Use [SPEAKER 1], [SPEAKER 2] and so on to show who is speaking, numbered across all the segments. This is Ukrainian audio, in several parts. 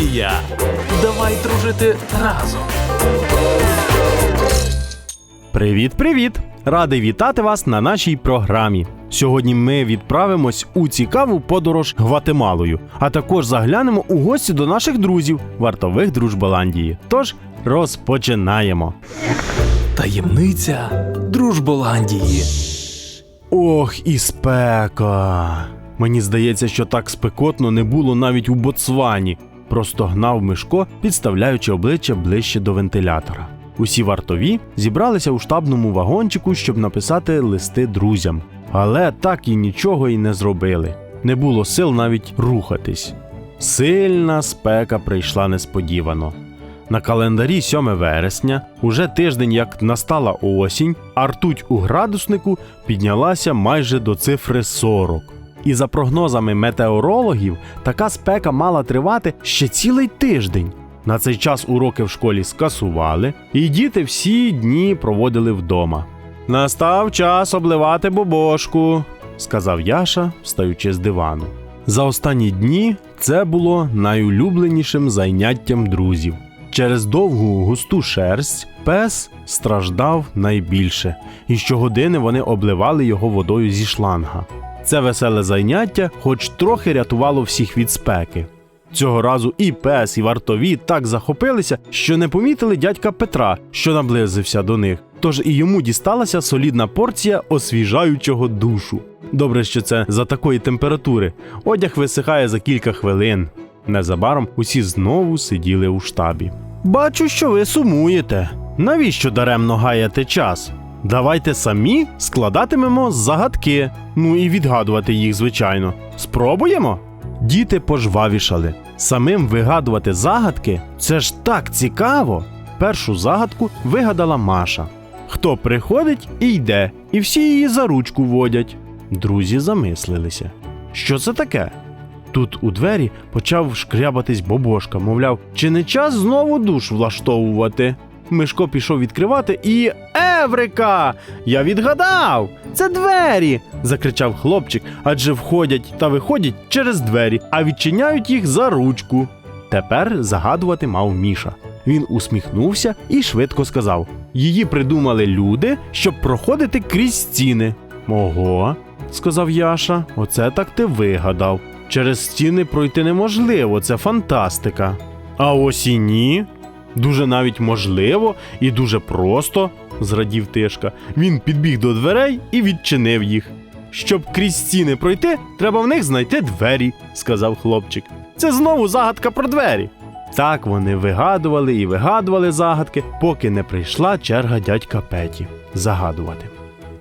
[SPEAKER 1] Дружболандія! Давай дружити разом!
[SPEAKER 2] Привіт, привіт! Радий вітати вас на нашій програмі. Сьогодні ми відправимось у цікаву подорож Гватемалою, а також заглянемо у гості до наших друзів, вартових Дружболандії. Тож розпочинаємо.
[SPEAKER 1] Таємниця Дружболандії.
[SPEAKER 2] Ох, і спека. Мені здається, що так спекотно не було навіть у Ботсвані. Просто гнав Мишко, підставляючи обличчя ближче до вентилятора. Усі вартові зібралися у штабному вагончику, щоб написати листи друзям. Але так і нічого й не зробили. Не було сил навіть рухатись. Сильна спека прийшла несподівано. На календарі 7 вересня, уже тиждень як настала осінь, а ртуть у градуснику піднялася майже до цифри 40. І за прогнозами метеорологів, така спека мала тривати ще цілий тиждень. На цей час уроки в школі скасували, і діти всі дні проводили вдома. Настав час обливати бобошку, сказав Яша, встаючи з дивану. За останні дні це було найулюбленішим заняттям друзів. Через довгу густу шерсть пес страждав найбільше, і щогодини вони обливали його водою зі шланга. Це веселе заняття, хоч трохи рятувало всіх від спеки. Цього разу і пес, і вартові так захопилися, що не помітили дядька Петра, що наблизився до них. Тож і йому дісталася солідна порція освіжаючого душу. Добре, що це за такої температури. Одяг висихає за кілька хвилин. Незабаром усі знову сиділи у штабі. Бачу, що ви сумуєте. Навіщо даремно гаяти час? Давайте самі складатимемо загадки, ну і відгадувати їх, звичайно. Спробуємо? Діти пожвавішали. Самим вигадувати загадки це ж так цікаво. Першу загадку вигадала Маша. Хто приходить і йде, і всі її за ручку водять. Друзі замислилися. Що це таке? Тут у двері почав шкрябатись бобошка, мовляв, чи не час знову душ влаштовувати. Мишко пішов відкривати і. Еврика! Я відгадав! Це двері! закричав хлопчик, адже входять та виходять через двері, а відчиняють їх за ручку. Тепер загадувати мав Міша. Він усміхнувся і швидко сказав: Її придумали люди, щоб проходити крізь стіни. Ого, сказав Яша, оце так ти вигадав. Через стіни пройти неможливо, це фантастика. А ось і ні. Дуже навіть можливо і дуже просто, зрадів Тишка. Він підбіг до дверей і відчинив їх. Щоб крізь стіни пройти, треба в них знайти двері, сказав хлопчик. Це знову загадка про двері. Так вони вигадували і вигадували загадки, поки не прийшла черга дядька Петі загадувати.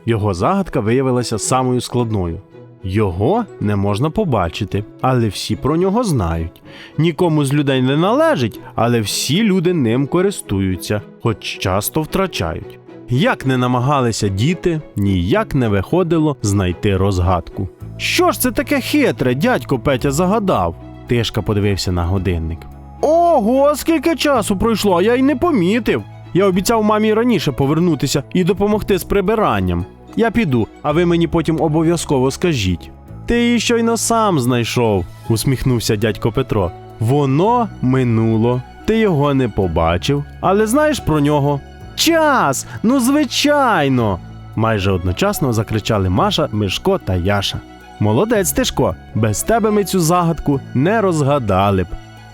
[SPEAKER 2] Його загадка виявилася самою складною. Його не можна побачити, але всі про нього знають. Нікому з людей не належить, але всі люди ним користуються, хоч часто втрачають. Як не намагалися діти, ніяк не виходило знайти розгадку. Що ж це таке хитре, дядько Петя загадав? Тишка подивився на годинник. Ого, скільки часу пройшло, я й не помітив. Я обіцяв мамі раніше повернутися і допомогти з прибиранням. Я піду, а ви мені потім обов'язково скажіть. Ти її щойно сам знайшов, усміхнувся дядько Петро. Воно минуло, ти його не побачив, але знаєш про нього. Час! Ну, звичайно. майже одночасно закричали Маша, Мишко та Яша. Молодець, Тишко, без тебе ми цю загадку не розгадали б.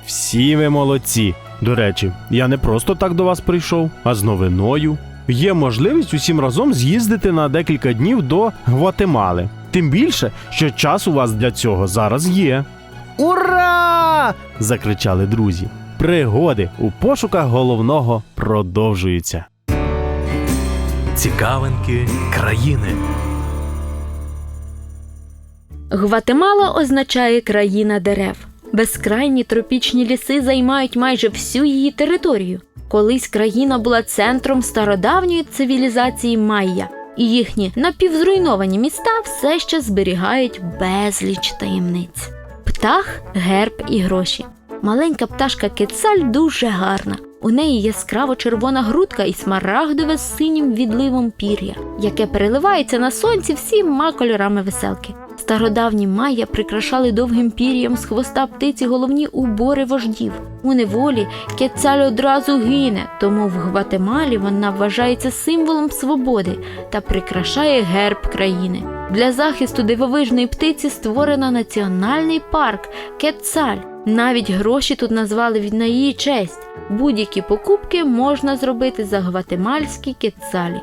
[SPEAKER 2] Всі ви молодці. До речі, я не просто так до вас прийшов, а з новиною. Є можливість усім разом з'їздити на декілька днів до Гватемали. Тим більше, що час у вас для цього зараз є. Ура! закричали друзі. Пригоди у пошуках головного продовжуються.
[SPEAKER 1] Цікавинки країни.
[SPEAKER 3] Гватемала означає країна дерев. Безкрайні тропічні ліси займають майже всю її територію. Колись країна була центром стародавньої цивілізації Майя, і їхні напівзруйновані міста все ще зберігають безліч таємниць. Птах, герб і гроші. Маленька пташка Кецаль дуже гарна. У неї яскраво червона грудка і смарагдове з синім відливом пір'я, яке переливається на сонці всіма кольорами веселки. Стародавні майя прикрашали довгим пір'ям з хвоста птиці головні убори вождів. У неволі кецаль одразу гине, тому в Гватемалі вона вважається символом свободи та прикрашає герб країни. Для захисту дивовижної птиці створено національний парк Кецаль. Навіть гроші тут назвали від на її честь. Будь-які покупки можна зробити за гватемальські кецалі.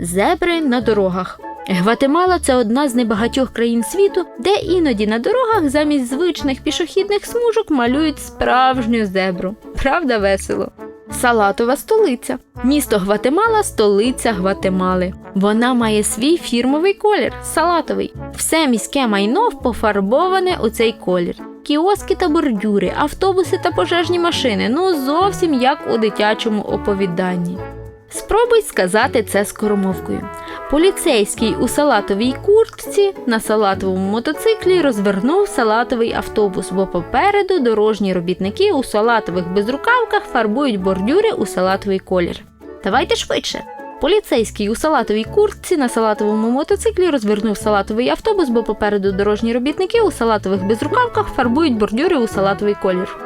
[SPEAKER 3] Зебри на дорогах. Гватемала це одна з небагатьох країн світу, де іноді на дорогах замість звичних пішохідних смужок малюють справжню зебру. Правда, весело. Салатова столиця. Місто Гватемала столиця Гватемали. Вона має свій фірмовий колір салатовий. Все міське майно пофарбоване у цей колір. Кіоски та бордюри, автобуси та пожежні машини ну зовсім як у дитячому оповіданні. Спробуй сказати це скоромовкою. Поліцейський у салатовій куртці на салатовому мотоциклі розвернув салатовий автобус, бо попереду дорожні робітники у салатових безрукавках фарбують бордюри у салатовий колір. Давайте швидше. Поліцейський у салатовій куртці на салатовому мотоциклі розвернув салатовий автобус, бо попереду дорожні робітники у салатових безрукавках фарбують бордюри у салатовий колір.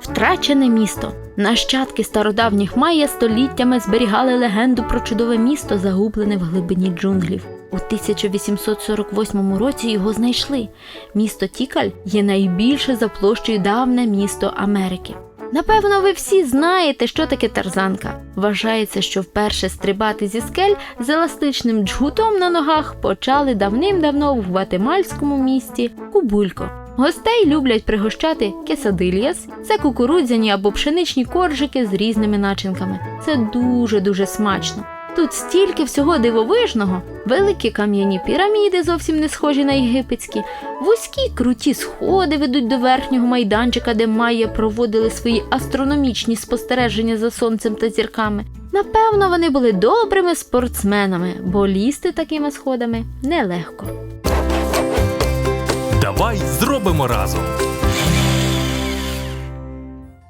[SPEAKER 3] Втрачене місто. Нащадки стародавніх майя століттями зберігали легенду про чудове місто, загублене в глибині джунглів. У 1848 році його знайшли. Місто Тікаль є найбільше за площею давне місто Америки. Напевно, ви всі знаєте, що таке тарзанка. Вважається, що вперше стрибати зі скель з еластичним джгутом на ногах почали давним-давно в гватемальському місті Кубулько. Гостей люблять пригощати кесадильяс. Це кукурудзяні або пшеничні коржики з різними начинками. Це дуже-дуже смачно. Тут стільки всього дивовижного, великі кам'яні піраміди, зовсім не схожі на єгипетські, вузькі круті сходи ведуть до верхнього майданчика, де майя проводили свої астрономічні спостереження за сонцем та зірками. Напевно, вони були добрими спортсменами, бо лізти такими сходами нелегко.
[SPEAKER 1] Давай зробимо разом.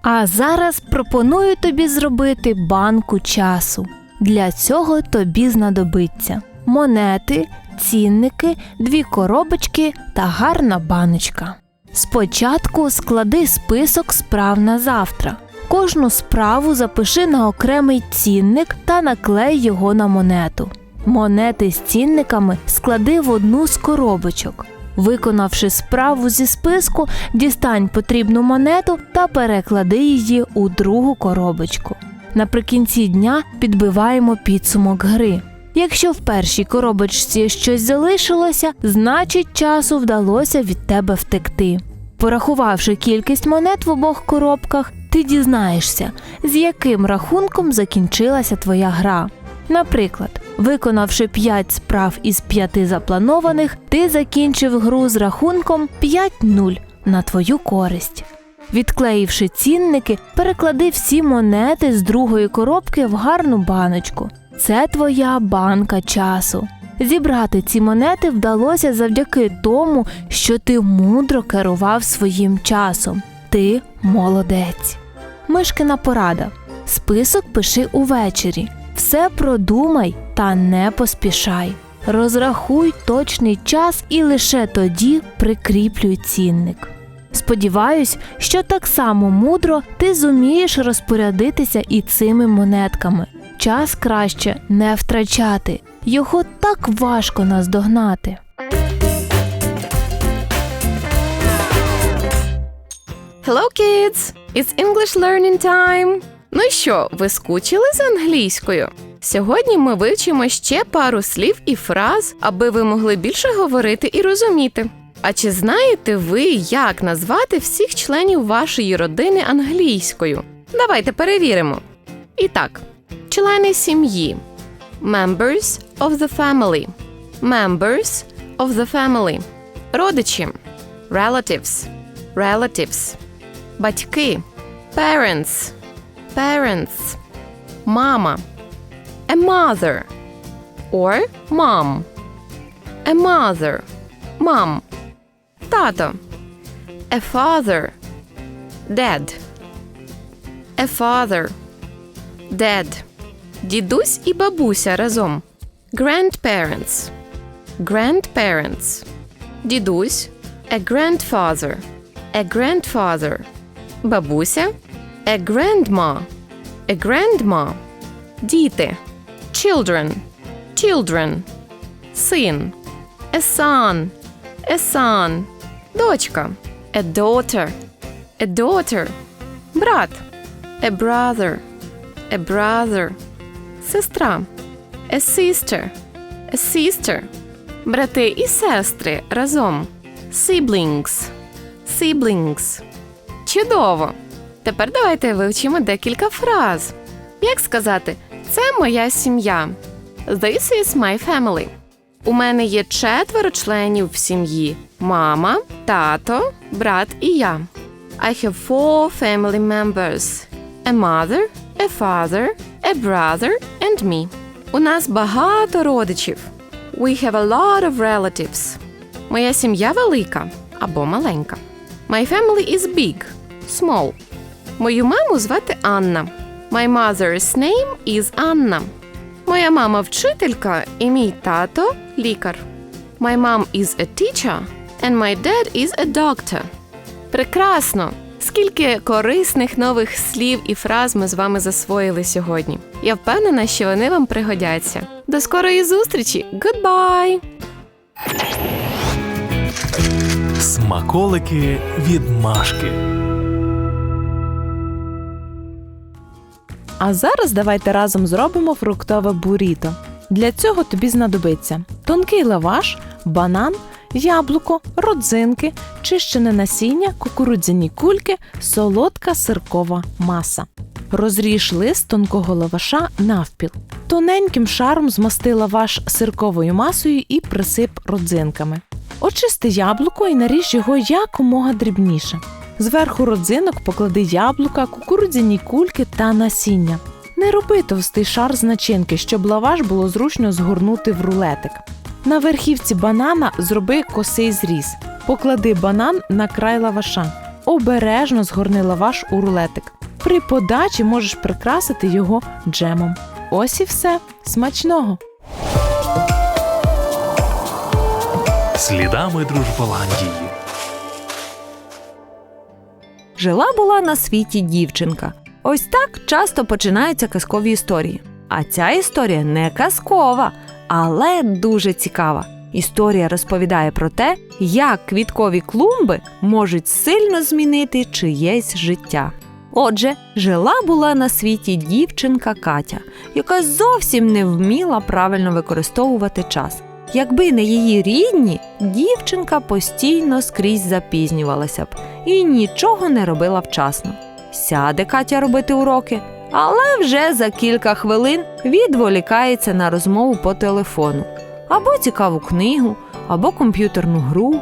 [SPEAKER 4] А зараз пропоную тобі зробити банку часу. Для цього тобі знадобиться монети, цінники, дві коробочки та гарна баночка. Спочатку склади список справ на завтра. Кожну справу запиши на окремий цінник та наклей його на монету. Монети з цінниками склади в одну з коробочок. Виконавши справу зі списку, дістань потрібну монету та переклади її у другу коробочку. Наприкінці дня підбиваємо підсумок гри. Якщо в першій коробочці щось залишилося, значить часу вдалося від тебе втекти. Порахувавши кількість монет в обох коробках, ти дізнаєшся, з яким рахунком закінчилася твоя гра. Наприклад, виконавши 5 справ із 5 запланованих, ти закінчив гру з рахунком 5-0 на твою користь. Відклеївши цінники, переклади всі монети з другої коробки в гарну баночку. Це твоя банка часу. Зібрати ці монети вдалося завдяки тому, що ти мудро керував своїм часом. Ти молодець. Мишкина порада. Список пиши увечері. Все продумай та не поспішай. Розрахуй точний час і лише тоді прикріплюй цінник. Сподіваюсь, що так само мудро ти зумієш розпорядитися і цими монетками. Час краще не втрачати, його так важко наздогнати.
[SPEAKER 5] Hello, kids! It's English learning time! Ну що, ви скучили з англійською? Сьогодні ми вивчимо ще пару слів і фраз, аби ви могли більше говорити і розуміти. А чи знаєте ви, як назвати всіх членів вашої родини англійською? Давайте перевіримо. І так, члени сім'ї. Members of the family. Members of the family. Родичі. Relatives. Relatives. Батьки. Parents. Parents. Мама. A mother. Or mom. A mother. Mom. Тато. A father. Dad. A father. Dad. Дідусь і бабуся разом. Grandparents. Grandparents. Дідусь. A grandfather. A grandfather. Бабуся. A grandma. A grandma. Діти. Children. Children. Син. A son. A son. Дочка. A daughter. A daughter. Брат. A brother. A brother. Сестра. A sister. A sister. Брати і сестри разом. Siblings. Siblings. Чудово. Тепер давайте вивчимо декілька фраз. Як сказати, це моя сім'я. This is my family. У мене є четверо членів в сім'ї: мама, тато, брат і я. I have four family members: a mother, a father, a brother and me. У нас багато родичів. We have a lot of relatives. Моя сім'я велика або маленька. My family is big, small. Мою маму звати Анна. My mother's name is Anna. Моя мама вчителька і мій тато лікар. My mom is a teacher and my dad is a doctor. Прекрасно! Скільки корисних нових слів і фраз ми з вами засвоїли сьогодні. Я впевнена, що вони вам пригодяться. До скорої зустрічі! Goodbye!
[SPEAKER 1] Смаколики від Машки.
[SPEAKER 6] А зараз давайте разом зробимо фруктове буріто. Для цього тобі знадобиться тонкий лаваш, банан, яблуко, родзинки, чищене насіння, кукурудзяні кульки, солодка сиркова маса. Розріж лист тонкого лаваша навпіл. Тоненьким шаром змасти лаваш сирковою масою і присип родзинками. Очисти яблуко і наріж його якомога дрібніше. Зверху родзинок поклади яблука, кукурудзяні кульки та насіння. Не роби товстий шар з начинки, щоб лаваш було зручно згорнути в рулетик. На верхівці банана зроби косий зріз. Поклади банан на край лаваша. Обережно згорни лаваш у рулетик. При подачі можеш прикрасити його джемом. Ось і все. Смачного!
[SPEAKER 1] Слідами Дружболандії.
[SPEAKER 7] Жила була на світі дівчинка. Ось так часто починаються казкові історії. А ця історія не казкова, але дуже цікава. Історія розповідає про те, як квіткові клумби можуть сильно змінити чиєсь життя. Отже, жила була на світі дівчинка Катя, яка зовсім не вміла правильно використовувати час. Якби не її рідні, дівчинка постійно скрізь запізнювалася б і нічого не робила вчасно. Сяде Катя робити уроки, але вже за кілька хвилин відволікається на розмову по телефону, або цікаву книгу, або комп'ютерну гру,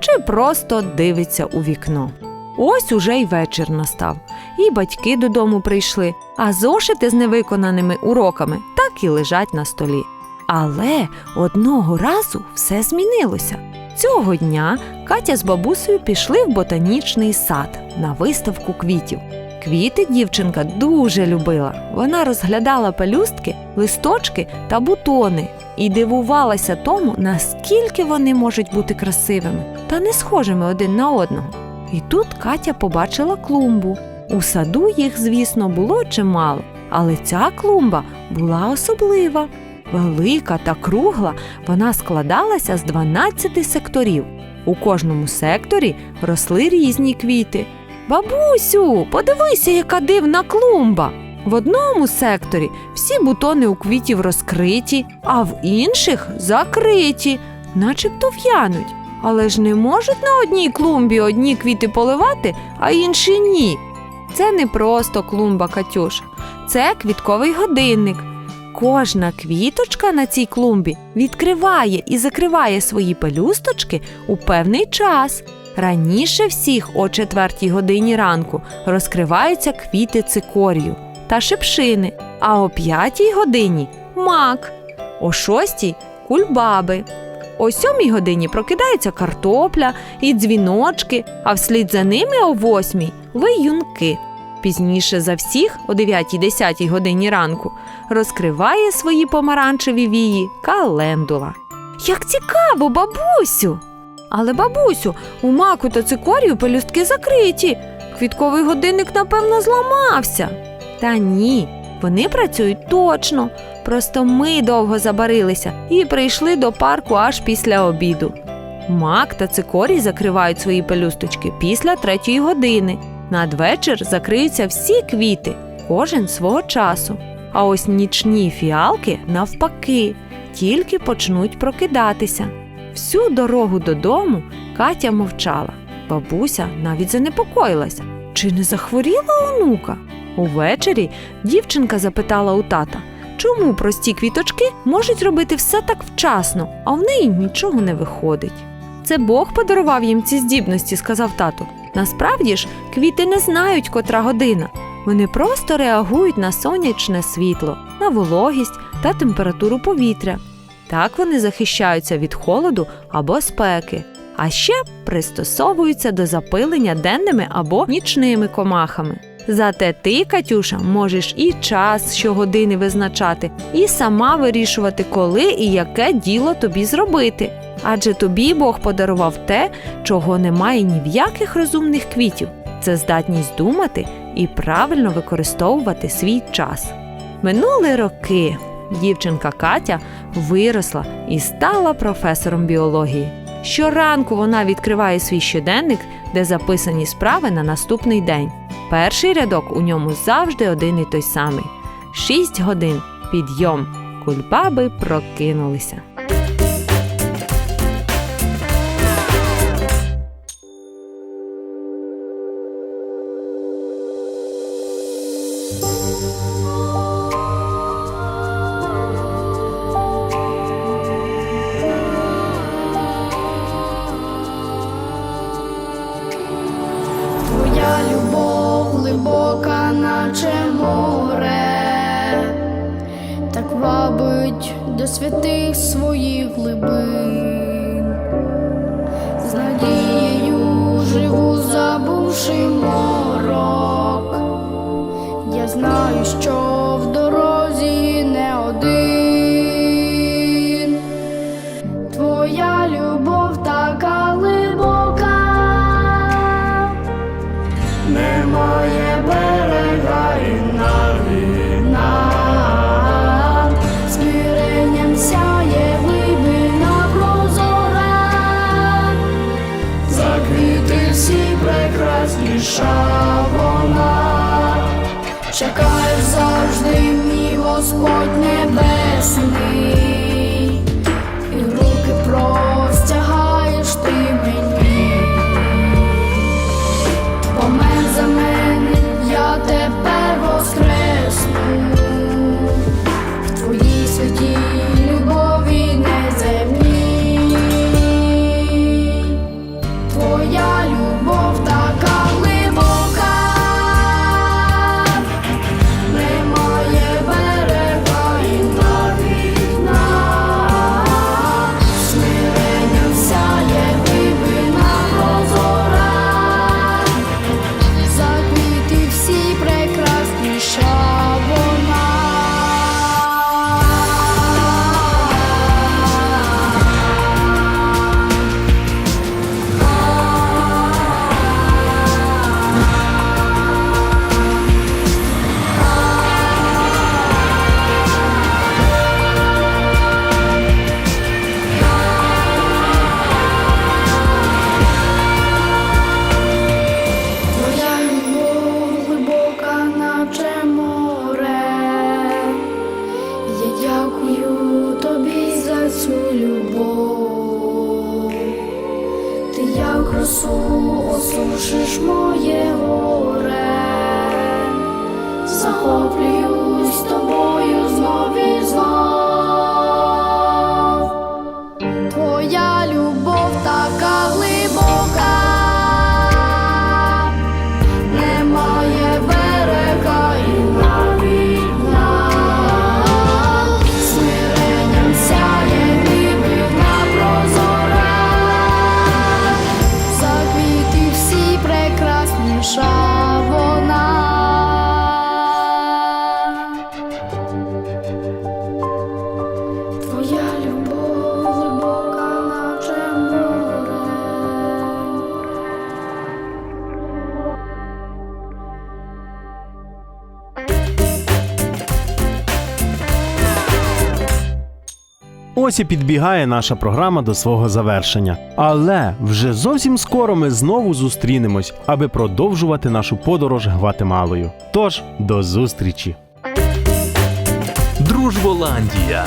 [SPEAKER 7] чи просто дивиться у вікно. Ось уже й вечір настав, і батьки додому прийшли, а зошити з невиконаними уроками так і лежать на столі. Але одного разу все змінилося. Цього дня Катя з бабусею пішли в ботанічний сад на виставку квітів. Квіти дівчинка дуже любила. Вона розглядала пелюстки, листочки та бутони і дивувалася тому, наскільки вони можуть бути красивими та не схожими один на одного. І тут Катя побачила клумбу. У саду їх, звісно, було чимало, але ця клумба була особлива. Велика та кругла, вона складалася з 12 секторів. У кожному секторі росли різні квіти. Бабусю, подивися, яка дивна клумба. В одному секторі всі бутони у квітів розкриті, а в інших закриті, начебто в'януть. Але ж не можуть на одній клумбі одні квіти поливати, а інші ні. Це не просто клумба Катюша, це квітковий годинник. Кожна квіточка на цій клумбі відкриває і закриває свої пелюсточки у певний час. Раніше всіх о четвертій годині ранку розкриваються квіти цикорію та шипшини, а о п'ятій годині мак, о шостій кульбаби. О сьомій годині прокидається картопля і дзвіночки, а вслід за ними о восьмій виюнки. Пізніше за всіх о 9-10 годині ранку розкриває свої помаранчеві вії календула. Як цікаво, бабусю! Але, бабусю, у маку та цикорію пелюстки закриті. Квітковий годинник, напевно, зламався. Та ні, вони працюють точно. Просто ми довго забарилися і прийшли до парку аж після обіду. Мак та цикорій закривають свої пелюсточки після третьої години. Надвечір закриються всі квіти, кожен свого часу. А ось нічні фіалки навпаки, тільки почнуть прокидатися. Всю дорогу додому Катя мовчала. Бабуся навіть занепокоїлася. Чи не захворіла онука? Увечері дівчинка запитала у тата, чому прості квіточки можуть робити все так вчасно, а в неї нічого не виходить. Це Бог подарував їм ці здібності, сказав тато. Насправді ж, квіти не знають, котра година. Вони просто реагують на сонячне світло, на вологість та температуру повітря. Так вони захищаються від холоду або спеки, а ще пристосовуються до запилення денними або нічними комахами. Зате ти, Катюша, можеш і час щогодини визначати, і сама вирішувати, коли і яке діло тобі зробити. Адже тобі Бог подарував те, чого немає ні в яких розумних квітів це здатність думати і правильно використовувати свій час. Минули роки. Дівчинка Катя виросла і стала професором біології. Щоранку вона відкриває свій щоденник, де записані справи на наступний день. Перший рядок у ньому завжди один і той самий: шість годин підйом. Кульбаби прокинулися.
[SPEAKER 8] Забувши морок. Я знаю, що небесний, Росу осушиш
[SPEAKER 2] Ось і підбігає наша програма до свого завершення. Але вже зовсім скоро ми знову зустрінемось, аби продовжувати нашу подорож Гватемалою. Тож до зустрічі!
[SPEAKER 1] Дружболандія.